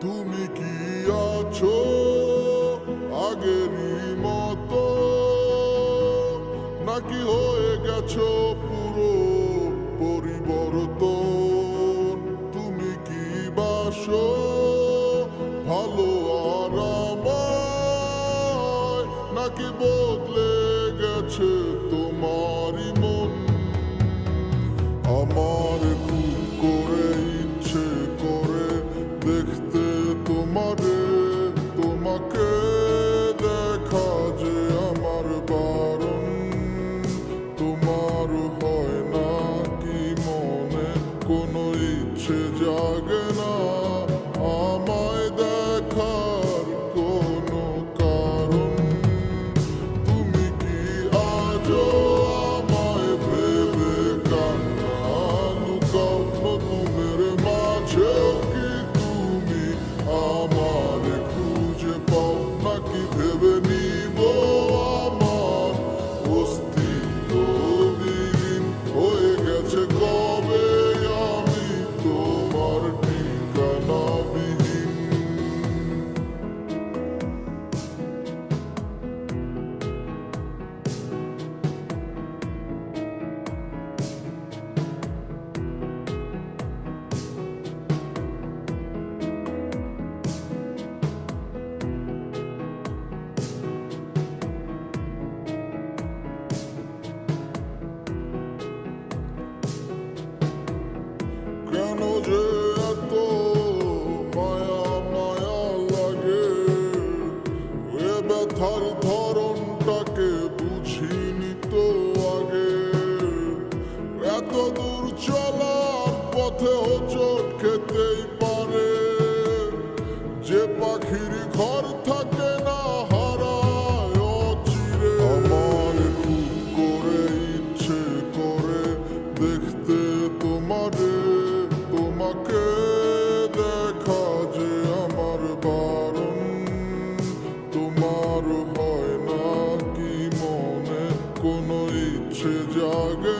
তুমি কি আছো আগেরই মতো? নাকি হয়ে গেছো পুরো পরিবর্তন? তুমি কি বাসো ভালো আর নাকি বদলে গেছে তোমারই কোনো ইচ্ছে জাগে না। কোনো ইচ্ছে জাগে